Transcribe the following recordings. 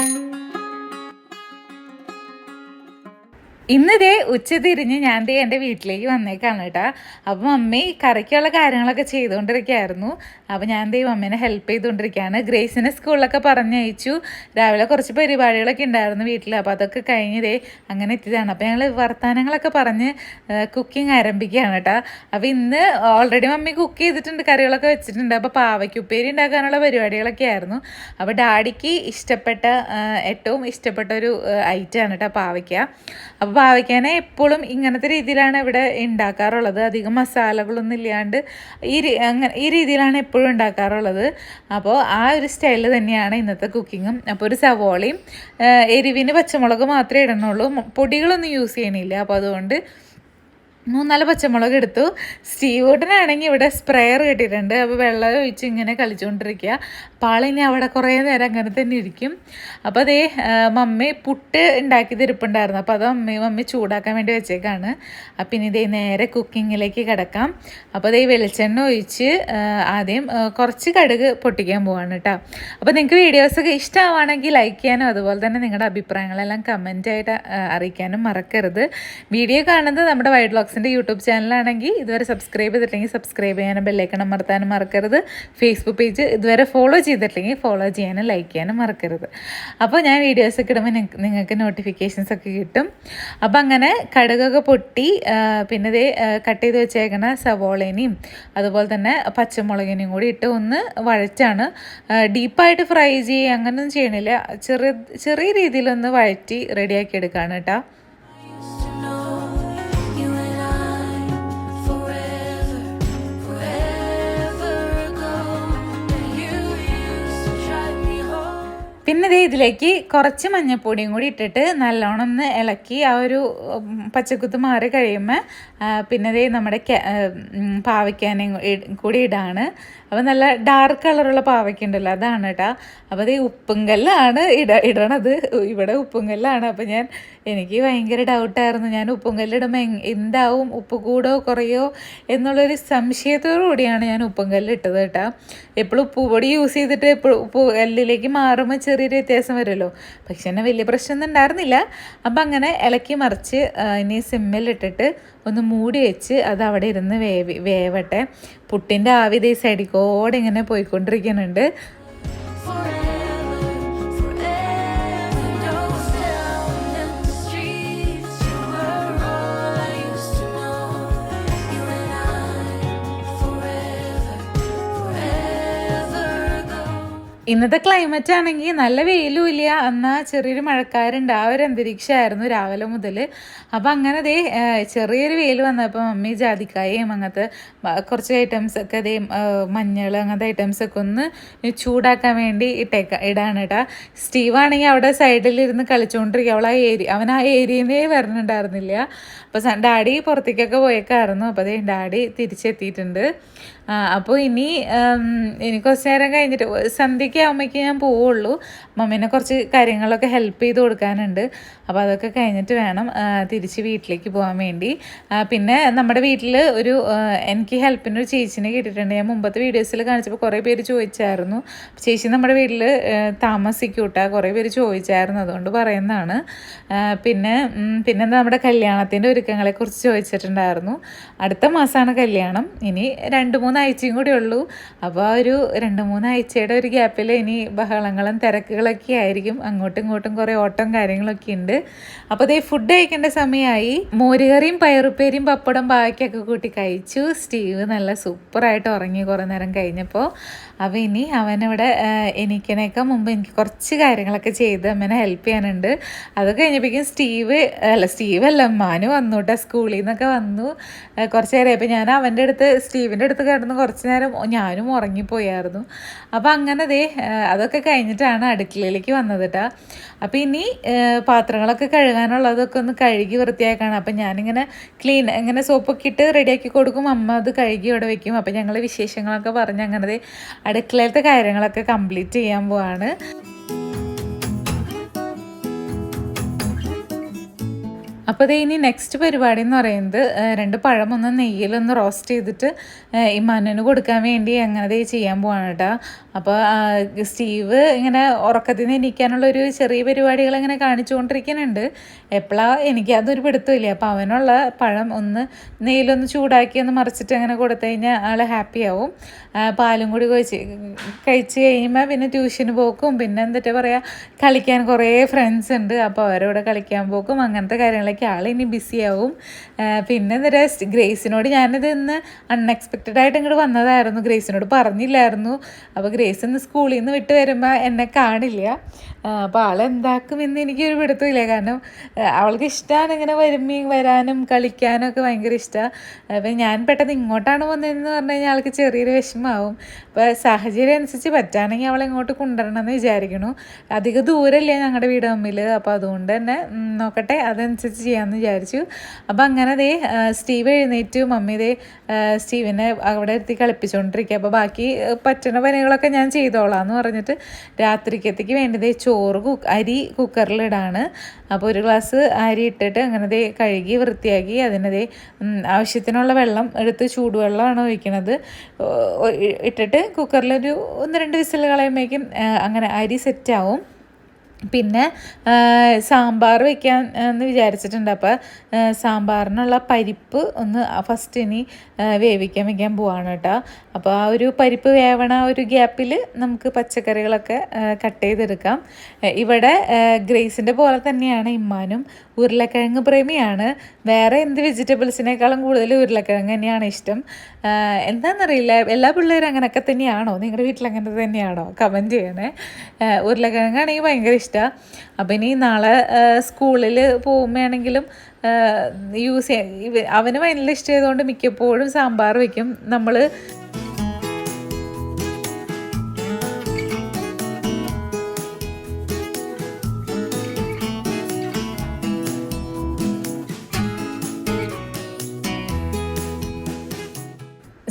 ഇന്ന് ദേ ഉച്ച തിരിഞ്ഞ് ഞാൻ ദേ എന്റെ വീട്ടിലേക്ക് വന്നേക്കാണ് കേട്ടോ. അപ്പം മമ്മി കറിക്കുള്ള കാര്യങ്ങളൊക്കെ ചെയ്തുകൊണ്ടിരിക്കുകയായിരുന്നു. അപ്പം ഞാൻ ദേ മമ്മീനെ ഹെൽപ്പ് ചെയ്തുകൊണ്ടിരിക്കുകയാണ്. ഗ്രേസിനെ സ്കൂളിലൊക്കെ പറഞ്ഞയച്ചു. രാവിലെ കുറച്ച് പരിപാടികളൊക്കെ ഉണ്ടായിരുന്നു വീട്ടിൽ അപ്പോൾ അതൊക്കെ കഴിഞ്ഞതേ അങ്ങനെ എത്തിയതാണ്. അപ്പോൾ ഞങ്ങൾ വർത്തമാനങ്ങളൊക്കെ പറഞ്ഞ് കുക്കിംഗ് ആരംഭിക്കുകയാണ് കേട്ടോ. അപ്പോൾ ഇന്ന് ഓൾറെഡി മമ്മി കുക്ക് ചെയ്തിട്ടുണ്ട് കറികളൊക്കെ വെച്ചിട്ടുണ്ട്. അപ്പോൾ പാവയ്ക്ക് ഉപ്പേരി ഉണ്ടാക്കാനുള്ള പരിപാടികളൊക്കെ ആയിരുന്നു. അപ്പോൾ ഡാഡിക്ക് ഇഷ്ടപ്പെട്ട ഏറ്റവും ഇഷ്ടപ്പെട്ട ഒരു ഐറ്റമാണ് കേട്ടോ പാവയ്ക്ക. അപ്പോൾ പാവയ്ക്കാനെ എപ്പോഴും ഇങ്ങനത്തെ രീതിയിലാണ് ഇവിടെ ഉണ്ടാക്കാറുള്ളത് അധികം മസാലകളൊന്നും ഇല്ലാണ്ട് ഈ അങ്ങനെ ഈ രീതിയിലാണ് എപ്പോഴും ഉണ്ടാക്കാറുള്ളത് അപ്പോൾ ആ ഒരു സ്റ്റൈലിൽ തന്നെയാണ് ഇന്നത്തെ കുക്കിങ്ങും. അപ്പോൾ ഒരു സവോളയും എരിവിന് പച്ചമുളക് മാത്രമേ ഇടണുള്ളൂ. പൊടികളൊന്നും യൂസ് ചെയ്യണില്ല. അപ്പോൾ അതുകൊണ്ട് മൂന്നാൽ പച്ചമുളക് എടുത്തു. സ്റ്റീവോട്ടനാണെങ്കിൽ ഇവിടെ സ്പ്രെയർ കിട്ടിയിട്ടുണ്ട്. അപ്പോൾ വെള്ളം ഒഴിച്ച് ഇങ്ങനെ കളിച്ചുകൊണ്ടിരിക്കുക. ആളിനി അവിടെ കുറേ നേരം അങ്ങനെ തന്നെ ഇരിക്കും. അപ്പോൾ അതേ മമ്മി പുട്ട് ഉണ്ടാക്കി തിരുപ്പുണ്ടായിരുന്നു. അപ്പോൾ അത് മമ്മി മമ്മി ചൂടാക്കാൻ വേണ്ടി വെച്ചേക്കാണ്. അപ്പം ഇനി ഇതേ നേരെ കുക്കിങ്ങിലേക്ക് കിടക്കാം. അപ്പോൾ അതേ വെളിച്ചെണ്ണ ഒഴിച്ച് ആദ്യം കുറച്ച് കടുക് പൊട്ടിക്കാൻ പോവാണ് കേട്ടോ. അപ്പോൾ നിങ്ങൾക്ക് വീഡിയോസൊക്കെ ഇഷ്ടമാവാണെങ്കിൽ ലൈക്ക് ചെയ്യാനും അതുപോലെ തന്നെ നിങ്ങളുടെ അഭിപ്രായങ്ങളെല്ലാം കമന്റായിട്ട് അറിയിക്കാനും മറക്കരുത്. വീഡിയോ കാണുന്നത് നമ്മുടെ വൈഡ് ബ്ലോഗ്സിന്റെ യൂട്യൂബ് ചാനലാണെങ്കിൽ ഇതുവരെ സബ്സ്ക്രൈബ് ചെയ്തിട്ടില്ലെങ്കിൽ സബ്സ്ക്രൈബ് ചെയ്യാനും ബെല്ലൈക്കൺ മറത്താനും മറക്കരുത്. ഫേസ്ബുക്ക് പേജ് ഇതുവരെ ഫോളോ ചെയ്തിട്ടില്ലെങ്കിൽ ഫോളോ ചെയ്യാനും ലൈക്ക് ചെയ്യാനും മറക്കരുത്. അപ്പോൾ ഞാൻ വീഡിയോസൊക്കെ ഇടുമ്പോൾ നിങ്ങൾക്ക് നോട്ടിഫിക്കേഷൻസ് ഒക്കെ കിട്ടും. അപ്പോൾ അങ്ങനെ കടുകൊക്കെ പൊട്ടി പിന്നെ ഇതേ കട്ട് ചെയ്ത് വെച്ചേക്കണ സവോളേനെയും അതുപോലെ തന്നെ പച്ചമുളകിനെയും കൂടി ഇട്ട് ഒന്ന് വഴച്ചാണ് ഡീപ്പായിട്ട് ഫ്രൈ ചെയ്യുക അങ്ങനെയൊന്നും ചെയ്യണില്ല. ചെറിയ ചെറിയ രീതിയിലൊന്ന് വഴറ്റി റെഡിയാക്കി എടുക്കുകയാണ് കേട്ടോ. ഇതിലേക്ക് കുറച്ച് മഞ്ഞപ്പൊടിയും കൂടി ഇട്ടിട്ട് നല്ലോണം ഒന്ന് ഇളക്കി ആ ഒരു പച്ചക്കുത്ത് മാറി കഴിയുമ്പോൾ പിന്നെ ദേ നമ്മുടെ പാവയ്ക്കാനും കൂടി ഇടാണ്. അപ്പോൾ നല്ല ഡാർക്ക് കളറുള്ള പാവയ്ക്ക ഉണ്ടല്ലോ അതാണ് കേട്ടോ അപ്പോൾ ദേ ഉപ്പുങ്കല്ലാണ് ഇട ഇടണത്. ഇവിടെ ഉപ്പുങ്കല്ലാണ് അപ്പോൾ ഞാൻ എനിക്ക് ഭയങ്കര ഡൗട്ടായിരുന്നു ഞാൻ ഉപ്പുങ്കല്ലിടുമ്പോൾ എങ്- എന്താവും? ഉപ്പ് കൂടോ കുറയോ? എന്നുള്ളൊരു സംശയത്തോടു കൂടിയാണ് ഞാൻ ഉപ്പും കല്ലിട്ടത് കേട്ടോ. എപ്പോഴും ഉപ്പ് പൊടി യൂസ് ചെയ്തിട്ട് എപ്പോഴും ഉപ്പ് കല്ലിലേക്ക് മാറുമ്പോൾ ചെറിയൊരു വ്യത്യാസം വരുമല്ലോ. പക്ഷെ എന്നെ വലിയ പ്രശ്നമൊന്നും ഉണ്ടായിരുന്നില്ല. അപ്പം അങ്ങനെ ഇളക്കി മറിച്ച് ഇനി സിമ്മിലിട്ടിട്ട് ഒന്ന് മൂടി വെച്ച് അത് അവിടെ ഇരുന്ന് വേവി വേവട്ടെ. പുട്ടിന്റെ ആവി ദേ സൈഡിൽ കൂടെ ഇങ്ങനെ പോയിക്കൊണ്ടിരിക്കുന്നുണ്ട്. ഇന്നത്തെ ക്ലൈമറ്റ് ആണെങ്കിൽ നല്ല വെയിലും ഇല്ല. എന്നാൽ ചെറിയൊരു മഴക്കാരുണ്ട്. ആ ഒരു അന്തരീക്ഷമായിരുന്നു രാവിലെ മുതൽ അപ്പം അങ്ങനെ ദേ ചെറിയൊരു വെയിൽ വന്നപ്പോൾ മമ്മി ജാതിക്കായും അങ്ങനത്തെ കുറച്ച് ഐറ്റംസ് ഒക്കെ ദേ മഞ്ഞൾ അങ്ങനത്തെ ഐറ്റംസ് ഒക്കെ ഒന്ന് ചൂടാക്കാൻ വേണ്ടി ഇട്ടേക്ക ഇടാണ് കേട്ടാ സ്റ്റീവ് ആണെങ്കിൽ അവിടെ സൈഡിലിരുന്ന് കളിച്ചുകൊണ്ടിരിക്കുക അവൾ ആ ഏരിയ അവൻ ആ ഏരിയന്നേ വരണുണ്ടായിരുന്നില്ല. അപ്പോൾ ഡാഡി പുറത്തേക്കൊക്കെ പോയേക്കായിരുന്നു. അപ്പോൾ അതേ ഡാഡി തിരിച്ചെത്തിയിട്ടുണ്ട്. അപ്പോൾ ഇനി ഇനി കുറച്ച് നേരം കഴിഞ്ഞിട്ട് സന്ധ്യയ്ക്ക് ആകുമ്പോഴേക്ക് ഞാൻ പോവുള്ളൂ. മമ്മീനെ കുറച്ച് കാര്യങ്ങളൊക്കെ ഹെൽപ്പ് ചെയ്ത് കൊടുക്കാനുണ്ട്. അപ്പോൾ അതൊക്കെ കഴിഞ്ഞിട്ട് വേണം തിരിച്ച് വീട്ടിലേക്ക് പോകാൻ വേണ്ടി. പിന്നെ നമ്മുടെ വീട്ടിൽ ഒരു എനിക്ക് ഹെൽപ്പിന് ഒരു ചേച്ചിനെ കിട്ടിയിട്ടുണ്ട് ഞാൻ മുമ്പത്തെ വീഡിയോസിൽ കാണിച്ചപ്പോൾ കുറേ പേര് ചോദിച്ചായിരുന്നു. ചേച്ചി നമ്മുടെ വീട്ടിൽ താമസിക്കൂട്ട കുറേ പേര് ചോദിച്ചായിരുന്നു. അതുകൊണ്ട് പറയുന്നതാണ്. പിന്നെ പിന്നെ നമ്മുടെ കല്യാണത്തിന്റെ ഒരുക്കങ്ങളെക്കുറിച്ച് ചോദിച്ചിട്ടുണ്ടായിരുന്നു. അടുത്ത മാസമാണ് കല്യാണം. ഇനി രണ്ട് മൂന്ന് ആഴ്ചയും കൂടി ഉള്ളൂ. അപ്പോൾ ഒരു രണ്ട് മൂന്ന് ആഴ്ചയുടെ ഒരു ഗ്യാപ്പിൽ ഇനി ബഹളങ്ങളും തിരക്കുകളൊക്കെ ആയിരിക്കും. അങ്ങോട്ടും ഇങ്ങോട്ടും കുറേ ഓട്ടം കാര്യങ്ങളൊക്കെ ഉണ്ട്. അപ്പോൾ അതേ ഫുഡ് കഴിക്കേണ്ട സമയമായി മോരുകറിയും പയറുപ്പേരിയും പപ്പടം പാവയ്ക്കൊക്കെ കൂട്ടി കഴിച്ചു. സ്റ്റീവ് നല്ല സൂപ്പറായിട്ട് ഉറങ്ങി കുറേ നേരം കഴിഞ്ഞപ്പോൾ അപ്പോൾ ഇനി അവനിവിടെ എനിക്കനേക്കാൾ മുമ്പ് എനിക്ക് കുറച്ച് കാര്യങ്ങളൊക്കെ ചെയ്ത് അമ്മനെ ഹെൽപ്പ് ചെയ്യാനുണ്ട്. അത് കഴിഞ്ഞപ്പോഴേക്കും സ്റ്റീവ് അല്ല സ്റ്റീവ് അല്ല മാനു വന്നു കേട്ടോ സ്കൂളിൽ നിന്നൊക്കെ വന്നു. കുറച്ച് നേരം ഇപ്പം ഞാൻ അവന്റെ അടുത്ത് സ്റ്റീവിന്റെ അടുത്ത് കിടന്ന് കുറച്ച് നേരം ഞാനും ഉറങ്ങിപ്പോയായിരുന്നു. അപ്പോൾ അങ്ങനെ ദേ അതൊക്കെ കഴിഞ്ഞിട്ടാണ് അടുക്കളയിലേക്ക് വന്നത് കേട്ടോ അപ്പോൾ ഇനി പാത്രങ്ങളൊക്കെ കഴുകാനുള്ളതൊക്കെ ഒന്ന് കഴുകി വൃത്തിയാക്കാണ്. അപ്പം ഞാനിങ്ങനെ ക്ലീൻ ഇങ്ങനെ സോപ്പൊക്കെ ഇട്ട് റെഡിയാക്കി കൊടുക്കും. അമ്മ അത് കഴുകി ഇവിടെ വെക്കും. അപ്പം ഞങ്ങൾ വിശേഷങ്ങളൊക്കെ പറഞ്ഞ് അങ്ങനെ അടുക്കളയിലത്തെ കാര്യങ്ങളൊക്കെ കംപ്ലീറ്റ് ചെയ്യാൻ പോവാണ്. അപ്പോൾ ഇത് ഇനി നെക്സ്റ്റ് പരിപാടി എന്ന് പറയുന്നത് രണ്ട് പഴമൊന്ന് നെയ്യിലൊന്ന് റോസ്റ്റ് ചെയ്തിട്ട് ഈ മണ്ണിന് കൊടുക്കാൻ വേണ്ടി അങ്ങനെ ചെയ്യാൻ പോവാണ് കേട്ടോ അപ്പോൾ സ്റ്റീവ് ഇങ്ങനെ ഉറക്കത്തിൽ നിന്ന് എണീക്കാനുള്ള ഒരു ചെറിയ പരിപാടികൾ ഇങ്ങനെ കാണിച്ചുകൊണ്ടിരിക്കുന്നുണ്ട്. എപ്പോഴാണ് എനിക്ക് അതൊരു പിടുത്തമില്ല. അപ്പോൾ അവനുള്ള പഴം ഒന്ന് നെയ്യിലൊന്ന് ചൂടാക്കി ഒന്ന് മറിച്ചിട്ട് അങ്ങനെ കൊടുത്തു കഴിഞ്ഞാൽ ആൾ ഹാപ്പി ആവും. പാലും കൂടി കഴിച്ച് കഴിച്ച് കഴിയുമ്പോൾ പിന്നെ ട്യൂഷന് പോക്കും. പിന്നെ എന്താ പറയുക കളിക്കാൻ കുറേ ഫ്രണ്ട്സ് ഉണ്ട്. അപ്പോൾ അവരോട് കളിക്കാൻ പോക്കും. അങ്ങനത്തെ കാര്യങ്ങളൊക്കെ ആൾ ഇനി ബിസി ആവും. പിന്നെ റെസ്റ്റ് ഗ്രേസിനോട് ഞാനിത് ഇന്ന് അൺഎക്സ്പെക്റ്റഡ് ആയിട്ട് ഇങ്ങോട്ട് വന്നതായിരുന്നു. ഗ്രേസിനോട് പറഞ്ഞില്ലായിരുന്നു. അപ്പോൾ ഗ്രേസ് ഇന്ന് സ്കൂളിൽ നിന്ന് വിട്ട് വരുമ്പോൾ എന്നെ കാണില്ല. അപ്പോൾ ആളെന്താക്കും എന്ന് എനിക്കൊരു പിടുത്തമില്ല. കാരണം അവൾക്ക് ഇഷ്ടമാണ് ഇങ്ങനെ വരുമ്പീ വരാനും കളിക്കാനും ഒക്കെ ഭയങ്കര ഇഷ്ടമാണ് അപ്പം ഞാൻ പെട്ടെന്ന് ഇങ്ങോട്ടാണ് വന്നതെന്ന് പറഞ്ഞു കഴിഞ്ഞാൽ ആൾക്ക് ചെറിയൊരു വിഷമമാവും. അപ്പോൾ സാഹചര്യം അനുസരിച്ച് പറ്റുകയാണെങ്കിൽ അവളെ ഇങ്ങോട്ട് കൊണ്ടുവരണം എന്ന് വിചാരിക്കണു അധികം ദൂരമല്ലേ ഞങ്ങളുടെ വീട് തമ്മിൽ അപ്പോൾ അതുകൊണ്ട് തന്നെ നോക്കട്ടെ അതനുസരിച്ച് ചെയ്യാമെന്ന് വിചാരിച്ചു. അപ്പോൾ അങ്ങനെ ദേ സ്റ്റീവ് എഴുന്നേറ്റ്. മമ്മി ദേ സ്റ്റീവിനെ അവിടെ എത്തി കളിപ്പിച്ചുകൊണ്ടിരിക്കുക അപ്പോൾ ബാക്കി പറ്റുന്ന പണികളൊക്കെ ഞാൻ ചെയ്തോളാം എന്ന് പറഞ്ഞിട്ട് രാത്രിക്കത്തേക്ക് വേണ്ടി ദേ ചോറ് കുക്ക് അരി കുക്കറിലിടാണ്. അപ്പോൾ ഒരു ഗ്ലാസ് അരി ഇട്ടിട്ട് അങ്ങനെ ദേ കഴുകി വൃത്തിയാക്കി അതിനത് ആവശ്യത്തിനുള്ള വെള്ളം എടുത്ത് ചൂടുവെള്ളമാണ് ഒഴിക്കണത്. ഇട്ടിട്ട് കുക്കറിലൊരു ഒന്ന് രണ്ട് വിസിൽ കളയുമ്പോഴേക്കും അങ്ങനെ അരി സെറ്റാവും. പിന്നെ സാമ്പാർ വെക്കാൻ എന്ന് വിചാരിച്ചിട്ടുണ്ട്. അപ്പോൾ സാമ്പാറിനുള്ള പരിപ്പ് ഒന്ന് ഫസ്റ്റ് ഇനി വേവിക്കാൻ വെക്കാൻ പോവാണ് കേട്ടോ. അപ്പോൾ ആ ഒരു പരിപ്പ് വേവണ ഒരു ഗ്യാപ്പിൽ നമുക്ക് പച്ചക്കറികളൊക്കെ കട്ട് ചെയ്തെടുക്കാം. ഇവിടെ ഗ്രേസിന്റെ പോലെ തന്നെയാണ് ഇമ്മാനും ഉരുളക്കിഴങ്ങ് പ്രേമിയാണ്. വേറെ എന്ത് വെജിറ്റബിൾസിനേക്കാളും കൂടുതൽ ഉരുളക്കിഴങ്ങ് തന്നെയാണ് ഇഷ്ടം. എന്താണെന്നറിയില്ല എല്ലാ പിള്ളേരും അങ്ങനെയൊക്കെ തന്നെയാണോ? നിങ്ങളുടെ വീട്ടിൽ അങ്ങനെ തന്നെയാണോ? കമന്റ് ചെയ്യണേ. ഉരുളക്കിഴങ്ങാണെങ്കിൽ ഭയങ്കര ഇഷ്ടമാണ് അപ്പം ഇനി നാളെ സ്കൂളിൽ പോകുമ്പോഴാണെങ്കിലും യൂസ് ചെയ്യാൻ അവന് ഭയങ്കര ഇഷ്ടമായതുകൊണ്ട് മിക്കപ്പോഴും സാമ്പാർ വയ്ക്കും നമ്മൾ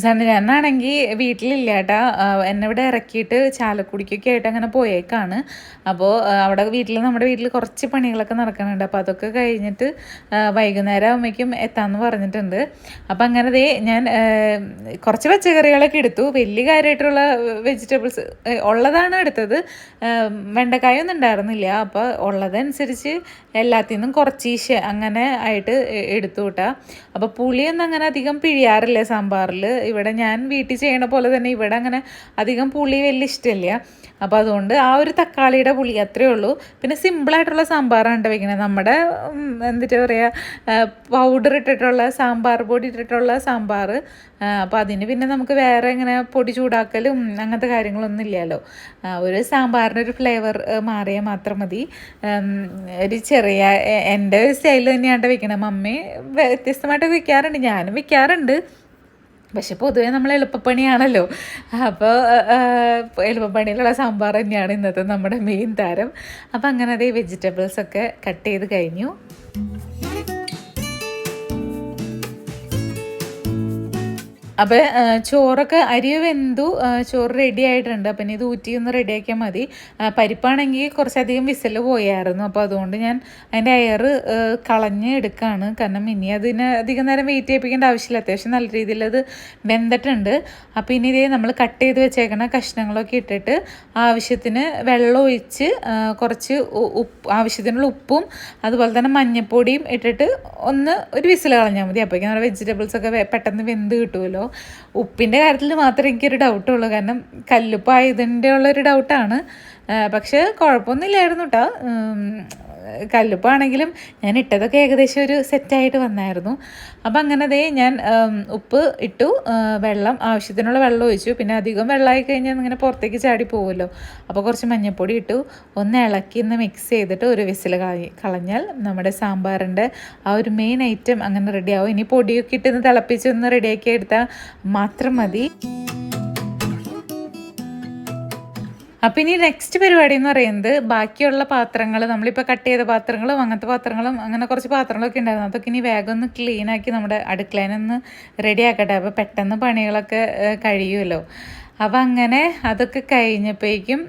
സണ്ണിനാണെങ്കിൽ വീട്ടിലില്ല കേട്ടാ എന്നെ ഇവിടെ ഇറക്കിയിട്ട് ചാലക്കുടിക്കൊക്കെ ആയിട്ട് അങ്ങനെ പോയേക്കാണ്. അപ്പോൾ അവിടെ വീട്ടിൽ നമ്മുടെ വീട്ടിൽ കുറച്ച് പണികളൊക്കെ നടക്കുന്നുണ്ട് അപ്പോൾ അതൊക്കെ കഴിഞ്ഞിട്ട് വൈകുന്നേരം ആകുമ്പോഴേക്കും എത്താമെന്ന് പറഞ്ഞിട്ടുണ്ട്. അപ്പോൾ അങ്ങനെ ദേ ഞാൻ കുറച്ച് പച്ചക്കറികളൊക്കെ എടുത്തു. വലിയ കാര്യമായിട്ടുള്ള വെജിറ്റബിൾസ് ഉള്ളതാണ് എടുത്തത്. വെണ്ടക്കായ ഒന്നും ഉണ്ടായിരുന്നില്ല. അപ്പോൾ ഉള്ളതനുസരിച്ച് എല്ലാത്തിൽ നിന്നും കുറച്ചീശ അങ്ങനെ ആയിട്ട് എടുത്തു കൂട്ടാ അപ്പോൾ പുളിയൊന്നും അങ്ങനെ അധികം പിഴിയാറില്ല സാമ്പാറിൽ ഇവിടെ ഞാൻ വീട്ടിൽ ചെയ്യണ പോലെ തന്നെ ഇവിടെ അങ്ങനെ അധികം പുളി വലിയ ഇഷ്ടമില്ല. അപ്പോൾ അതുകൊണ്ട് ആ ഒരു തക്കാളിയുടെ പുളി അത്രയേ ഉള്ളൂ. പിന്നെ സിമ്പിളായിട്ടുള്ള സാമ്പാറാണ് വെക്കുന്നത് നമ്മുടെ എന്നിട്ട് പറയുക പൗഡർ ഇട്ടിട്ടുള്ള സാമ്പാർ പൊടി ഇട്ടിട്ടുള്ള സാമ്പാർ അപ്പോൾ അതിന് പിന്നെ നമുക്ക് വേറെ ഇങ്ങനെ പൊടി ചൂടാക്കലും അങ്ങനത്തെ കാര്യങ്ങളൊന്നും ഇല്ലല്ലോ. ഒരു സാമ്പാറിന്റെ ഒരു ഫ്ലേവർ മാറിയാൽ മാത്രം മതി. ഒരു ചെറിയ എന്റെ സ്റ്റൈൽ തന്നെയാണ് വെക്കണത് മമ്മി വ്യത്യസ്തമായിട്ട് വെക്കാറുണ്ട്. ഞാനും വെക്കാറുണ്ട്. പക്ഷെ പൊതുവെ നമ്മൾ എളുപ്പപ്പണിയാണല്ലോ. അപ്പോൾ എളുപ്പപ്പണിയിലുള്ള സാമ്പാർ തന്നെയാണ് ഇന്നത്തെ നമ്മുടെ മെയിൻ താരം. അപ്പോൾ അങ്ങനെ അതേ വെജിറ്റബിൾസൊക്കെ കട്ട് ചെയ്ത് കഴിഞ്ഞു. അപ്പോൾ ചോറൊക്കെ അരി വെന്തു ചോറ് റെഡി ആയിട്ടുണ്ട്. അപ്പം ഇനി ഇത് ഊറ്റി ഒന്ന് റെഡിയാക്കിയാൽ മതി. പരിപ്പാണെങ്കിൽ കുറച്ചധികം വിസിൽ പോയായിരുന്നു. അപ്പോൾ അതുകൊണ്ട് ഞാൻ അതിന്റെ എയർ കളഞ്ഞ് എടുക്കുകയാണ് കാരണം ഇനി അതിന് അധികം നേരം വെയിറ്റ് ചെയ്യിപ്പിക്കേണ്ട ആവശ്യമില്ല. അത്യാവശ്യം നല്ല രീതിയിൽ അത് വെന്തിട്ടുണ്ട്. അപ്പോൾ ഇനി ഇതേ നമ്മൾ കട്ട് ചെയ്ത് വെച്ചേക്കണ കഷ്ണങ്ങളൊക്കെ ഇട്ടിട്ട് ആവശ്യത്തിന് വെള്ളം ഒഴിച്ച് കുറച്ച് ഉപ്പ് ആവശ്യത്തിനുള്ള ഉപ്പും അതുപോലെ തന്നെ മഞ്ഞൾപ്പൊടിയും ഇട്ടിട്ട് ഒന്ന് ഒരു വിസിൽ കളഞ്ഞാൽ മതി. അപ്പോഴേക്കും നമ്മുടെ വെജിറ്റബിൾസൊക്കെ പെട്ടെന്ന് വെന്ത് കിട്ടുമല്ലോ you. ഉപ്പിന്റെ കാര്യത്തിൽ മാത്രമേ എനിക്കൊരു ഡൗട്ടുള്ളൂ കാരണം കല്ലുപ്പായതിന്റെ ഉള്ളൊരു ഡൗട്ടാണ് പക്ഷേ കുഴപ്പമൊന്നുമില്ലായിരുന്നു കേട്ടോ കല്ലുപ്പാണെങ്കിലും ഞാൻ ഇട്ടതൊക്കെ ഏകദേശം ഒരു സെറ്റായിട്ട് വന്നായിരുന്നു. അപ്പം അങ്ങനെ ദേ ഞാൻ ഉപ്പ് ഇട്ടു. വെള്ളം ആവശ്യത്തിനുള്ള വെള്ളം ഒഴിച്ചു. പിന്നെ അധികം വെള്ളമായി കഴിഞ്ഞാൽ ഇങ്ങനെ പുറത്തേക്ക് ചാടി പോകുമല്ലോ അപ്പോൾ കുറച്ച് മഞ്ഞൾപ്പൊടി ഇട്ടു. ഒന്ന് ഇളക്കി ഒന്ന് മിക്സ് ചെയ്തിട്ട് ഒരു വിസിൽ കളഞ്ഞ് കളഞ്ഞാൽ നമ്മുടെ സാമ്പാറിന്റെ ആ ഒരു മെയിൻ ഐറ്റം അങ്ങനെ റെഡിയാവും ഇനി പൊടിയൊക്കെ ഇട്ട് ഒന്ന് റെഡിയാക്കി എടുത്താൽ മാത്രം മതി. അപ്പം ഇനി നെക്സ്റ്റ് പരിപാടി എന്ന് പറയുന്നത് ബാക്കിയുള്ള പാത്രങ്ങൾ നമ്മളിപ്പോൾ കട്ട് ചെയ്ത പാത്രങ്ങളും അങ്ങനത്തെ പാത്രങ്ങളും അങ്ങനെ കുറച്ച് പാത്രങ്ങളൊക്കെ ഉണ്ടായിരുന്നു. അതൊക്കെ ഇനി വേഗം ഒന്ന് ക്ലീൻ ആക്കി നമ്മുടെ അടുക്കളേനൊന്ന് റെഡി ആക്കട്ടെ. അപ്പോൾ പെട്ടെന്ന് പണികളൊക്കെ കഴിയുമല്ലോ. അപ്പം അങ്ങനെ അതൊക്കെ കഴിഞ്ഞപ്പോഴേക്കും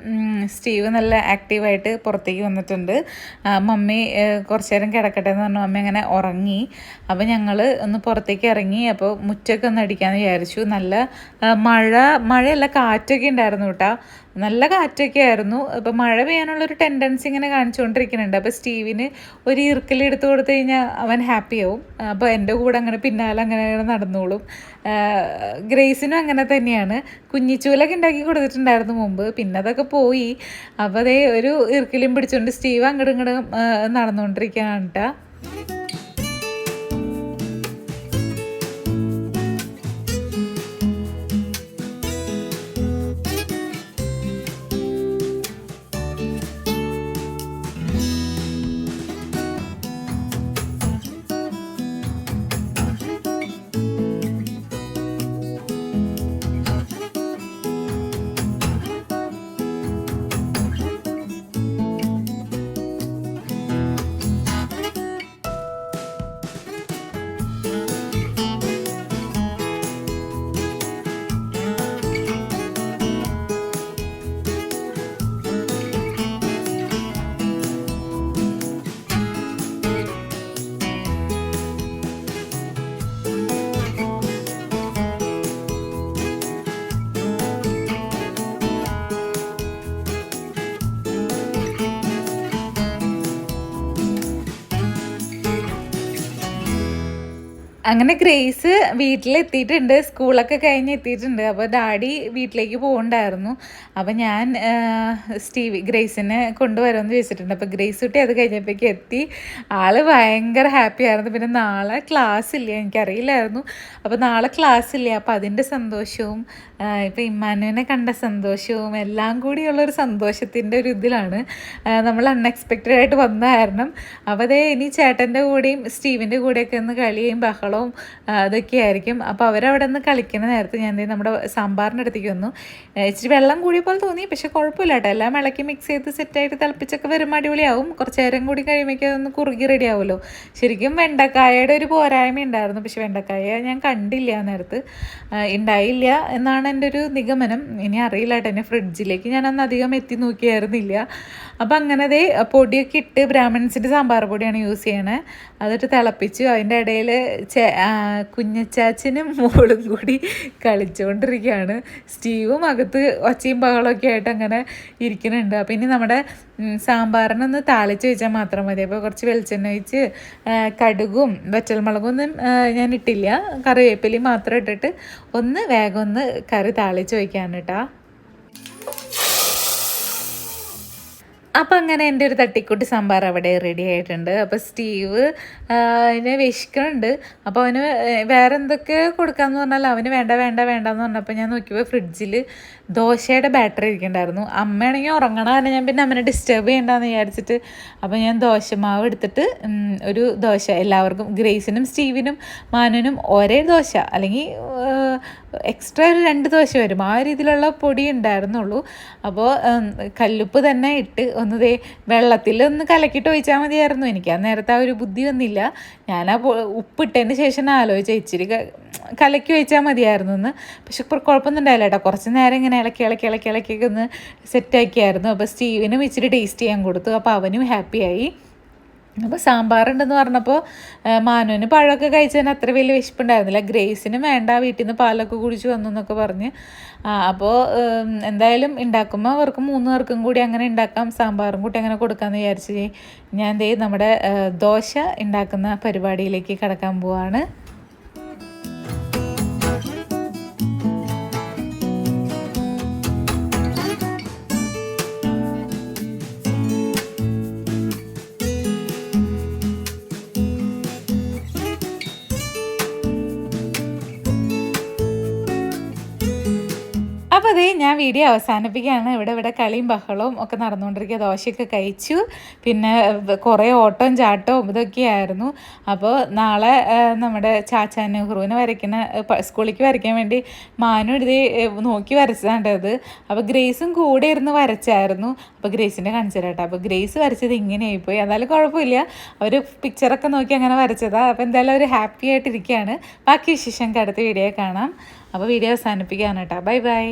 സ്റ്റീവ് നല്ല ആക്റ്റീവായിട്ട് പുറത്തേക്ക് വന്നിട്ടുണ്ട്. മമ്മി കുറച്ച് നേരം കിടക്കട്ടെ എന്ന് പറഞ്ഞു. മമ്മി അങ്ങനെ ഉറങ്ങി. അപ്പോൾ ഞങ്ങൾ ഒന്ന് പുറത്തേക്ക് ഇറങ്ങി. അപ്പോൾ മുറ്റൊക്കെ ഒന്ന് അടിക്കാമെന്ന് വിചാരിച്ചു. നല്ല മഴ മഴയല്ല കാറ്റൊക്കെ ഉണ്ടായിരുന്നു കേട്ടോ. നല്ല കാറ്റൊക്കെ ആയിരുന്നു. അപ്പോൾ മഴ പെയ്യാനുള്ളൊരു ടെൻഡൻസി ഇങ്ങനെ കാണിച്ചുകൊണ്ടിരിക്കുന്നുണ്ട്. അപ്പോൾ സ്റ്റീവിന് ഒരു ഇറുക്കൽ എടുത്തു കൊടുത്തു കഴിഞ്ഞാൽ അവൻ ഹാപ്പി ആവും. അപ്പോൾ എന്റെ കൂടെ അങ്ങനെ പിന്നാലെ അങ്ങനെ നടന്നോളും. ഗ്രേസിനും അങ്ങനെ തന്നെയാണ്. കുഞ്ഞിച്ചൂലൊക്കെ ഉണ്ടാക്കി കൊടുത്തിട്ടുണ്ടായിരുന്നു മുമ്പ്. പിന്നെ അതൊക്കെ പോയി. അപ്പോൾ അതേ ഒരു ഇറുക്കലും പിടിച്ചുകൊണ്ട് സ്റ്റീവ് അങ്ങോട്ടും ഇങ്ങോട്ടും നടന്നുകൊണ്ടിരിക്കുകയാണ് കേട്ടോ അങ്ങനെ ഗ്രേസ് വീട്ടിലെത്തിയിട്ടുണ്ട്. സ്കൂളൊക്കെ കഴിഞ്ഞ് എത്തിയിട്ടുണ്ട്. അപ്പോൾ ഡാഡി വീട്ടിലേക്ക് പോകണ്ടായിരുന്നു. അപ്പോൾ ഞാൻ സ്റ്റീവി ഗ്രേസിനെ കൊണ്ടുവരുമെന്ന് ചോദിച്ചിട്ടുണ്ട് അപ്പോൾ ഗ്രേസ് കുട്ടി അത് കഴിഞ്ഞപ്പോഴേക്ക് എത്തി. ആൾ ഭയങ്കര ഹാപ്പി ആയിരുന്നു. പിന്നെ നാളെ ക്ലാസ് ഇല്ല എനിക്കറിയില്ലായിരുന്നു. അപ്പോൾ നാളെ ക്ലാസ് ഇല്ല അപ്പോൾ അതിന്റെ സന്തോഷവും ഇപ്പോൾ ഇമ്മാനുവിനെ കണ്ട സന്തോഷവും എല്ലാം കൂടിയുള്ള ഒരു സന്തോഷത്തിന്റെ ഒരു ഇതിലാണ്. നമ്മൾ അൺഎക്സ്പെക്റ്റഡ് ആയിട്ട് വന്ന കാരണം. അപ്പോൾ അതേ ഇനി ചേട്ടന്റെ കൂടെയും സ്റ്റീവിന്റെ കൂടെയൊക്കെ ഒന്ന് കളിയും ബഹളവും അതൊക്കെ ആയിരിക്കും. അപ്പോൾ അവരവിടെ നിന്ന് കളിക്കുന്ന നേരത്ത് ഞാൻ നമ്മുടെ സാമ്പാറിന്റെ അടുത്തേക്ക് വന്നു. ഇച്ചിരി വെള്ളം കൂടിയ പോലെ തോന്നി പക്ഷെ കുഴപ്പമില്ല കേട്ടോ. എല്ലാം ഇളക്കി മിക്സ് ചെയ്ത് സെറ്റായിട്ട് തിളപ്പിച്ചൊക്കെ വരുമ്പോൾ അടിപൊളിയാവും. കുറച്ച് നേരം കൂടി കഴിയുമ്പോഴേക്കും അതൊന്ന് കുറുകി റെഡി ആവുമല്ലോ. ശരിക്കും വെണ്ടക്കായയുടെ ഒരു പോരായ്മ ഉണ്ടായിരുന്നു പക്ഷെ വെണ്ടക്കായ ഞാൻ കണ്ടില്ല നേരത്ത്. ഉണ്ടായില്ല എന്നാണ് എന്റെ ഒരു നിഗമനം. ഇനി അറിയില്ല എന്നെ ഫ്രിഡ്ജിലേക്ക്. ഞാൻ അന്ന് അധികം എത്തി നോക്കിയായിരുന്നില്ല. അപ്പം അങ്ങനെ ദേ പൊടിയൊക്കെ ഇട്ട് ബ്രാഹ്മിൺസിന്റെ സാമ്പാർ പൊടിയാണ് യൂസ് ചെയ്യണത് അതിട്ട് തിളപ്പിച്ചു. അതിന്റെ ഇടയിൽ കുഞ്ഞച്ചാച്ചനും മോളും കൂടി കളിച്ചുകൊണ്ടിരിക്കുകയാണ് സ്റ്റീവും അകത്ത് ഒച്ചയും ബഹളമൊക്കെ ആയിട്ട് അങ്ങനെ ഇരിക്കുന്നുണ്ട്. അപ്പം ഇനി നമ്മുടെ സാമ്പാറിനൊന്ന് താളിച്ച് വെച്ചാൽ മാത്രം മതി. അപ്പോൾ കുറച്ച് വെളിച്ചെണ്ണ ഒഴിച്ച് കടുകും വറ്റൽമുളകും ഒന്നും ഞാൻ ഇട്ടില്ല. കറിവേപ്പിലയും മാത്രം ഇട്ടിട്ട് ഒന്ന് വേഗം ഒന്ന് കറി താളിച്ച് വയ്ക്കാൻ കേട്ടോ അപ്പം അങ്ങനെ എന്റെ ഒരു തട്ടിക്കൂട്ടി സാമ്പാർ അവിടെ റെഡി ആയിട്ടുണ്ട്. അപ്പോൾ സ്റ്റീവ് അതിനെ വിശക്കുന്നുണ്ട്. അപ്പോൾ അവന് വേറെ എന്തൊക്കെ കൊടുക്കാമെന്ന് പറഞ്ഞാൽ അവന് വേണ്ട വേണ്ട വേണ്ട എന്ന് പറഞ്ഞപ്പോൾ ഞാൻ നോക്കിയപ്പോൾ ഫ്രിഡ്ജിൽ ദോശയുടെ ബാറ്ററി ഇരിക്കണ്ടായിരുന്നു അമ്മയാണെങ്കിൽ ഉറങ്ങണ കാരണം ഞാൻ പിന്നെ അമ്മനെ ഡിസ്റ്റർബ് ചെയ്യണ്ടെന്ന് വിചാരിച്ചിട്ട് അപ്പോൾ ഞാൻ ദോശമാവ് എടുത്തിട്ട് ഒരു ദോശ എല്ലാവർക്കും ഗ്രേസിനും സ്റ്റീവിനും മാനുവിനും ഒരേ ദോശ. അല്ലെങ്കിൽ എക്സ്ട്രാ ഒരു രണ്ട് ദോശ വരും. ആ രീതിയിലുള്ള പൊടി ഉണ്ടായിരുന്നുള്ളൂ. അപ്പോൾ കല്ലുപ്പ് തന്നെ ഇട്ട് ഒന്ന് ദേ വെള്ളത്തിൽ ഒന്ന് കലക്കിയിട്ട് ഒഴിച്ചാൽ മതിയായിരുന്നു. എനിക്ക് ആ നേരത്തെ ആ ഒരു ബുദ്ധി വന്നില്ല. ഞാൻ ആ ഉപ്പിട്ടതിന് ശേഷം ആലോചിച്ച ഇച്ചിരി കലക്കി ഒഴിച്ചാൽ മതിയായിരുന്നു എന്ന്. പക്ഷെ കുഴപ്പമൊന്നും ഉണ്ടായില്ല കേട്ടോ. കുറച്ച് നേരം ഇങ്ങനെ ഇളക്കി ഇളക്കി ഇളക്കി ഇളക്കിയൊക്കെ ഒന്ന് സെറ്റാക്കിയായിരുന്നു അപ്പോൾ സ്റ്റീവിനും ഇച്ചിരി ടേസ്റ്റ് ചെയ്യാൻ കൊടുത്തു. അപ്പോൾ അവനും ഹാപ്പിയായി അപ്പോൾ സാമ്പാറുണ്ടെന്ന് പറഞ്ഞപ്പോൾ മാനുവിന് പഴമൊക്കെ കഴിച്ചതിന് അത്ര വലിയ വിശപ്പുണ്ടായിരുന്നില്ല. ഗ്രേസിന് വേണ്ട വീട്ടിൽ നിന്ന് പാലൊക്കെ കുടിച്ച് വന്നു എന്നൊക്കെ പറഞ്ഞ്. അപ്പോൾ എന്തായാലും ഉണ്ടാക്കുമ്പോൾ അവർക്ക് മൂന്ന് പേർക്കും കൂടി അങ്ങനെ ഉണ്ടാക്കാം സാമ്പാറും കൂട്ടി അങ്ങനെ കൊടുക്കാമെന്ന് വിചാരിച്ച് ഞാൻ ദേ നമ്മുടെ ദോശ ഉണ്ടാക്കുന്ന പരിപാടിയിലേക്ക് കടക്കാൻ പോവാണ്. അപ്പോൾ അതേ ഞാൻ വീഡിയോ അവസാനിപ്പിക്കുകയാണ്. ഇവിടെ ഇവിടെ കളിയും ബഹളവും ഒക്കെ നടന്നുകൊണ്ടിരിക്കുക. ദോശയൊക്കെ കഴിച്ചു. പിന്നെ കുറേ ഓട്ടവും ചാട്ടവും ഇതൊക്കെയായിരുന്നു. അപ്പോൾ നാളെ നമ്മുടെ ചാച്ചാ നെഹ്റുവിനെ വരയ്ക്കുന്ന സ്കൂളിലേക്ക് വരയ്ക്കാൻ വേണ്ടി മാനു എഴുതി നോക്കി വരച്ചതാണ്ടത് അപ്പോൾ ഗ്രേസും കൂടെ ഇരുന്ന് വരച്ചായിരുന്നു. അപ്പോൾ ഗ്രേസിന്റെ കാണിച്ചു അപ്പോൾ ഗ്രേസ് വരച്ചത് ഇങ്ങനെയായിപ്പോയി. എന്നാലും കുഴപ്പമില്ല. അവർ പിക്ചറൊക്കെ നോക്കി അങ്ങനെ വരച്ചതാണ് അപ്പോൾ എന്തായാലും അവർ ഹാപ്പി ആയിട്ടിരിക്കുകയാണ്. ബാക്കി വിശേഷം അടുത്ത വീഡിയോ കാണാം. അപ്പോൾ വീഡിയോ അവസാനിപ്പിക്കുകയാണ് കേട്ടോ. Bye bye.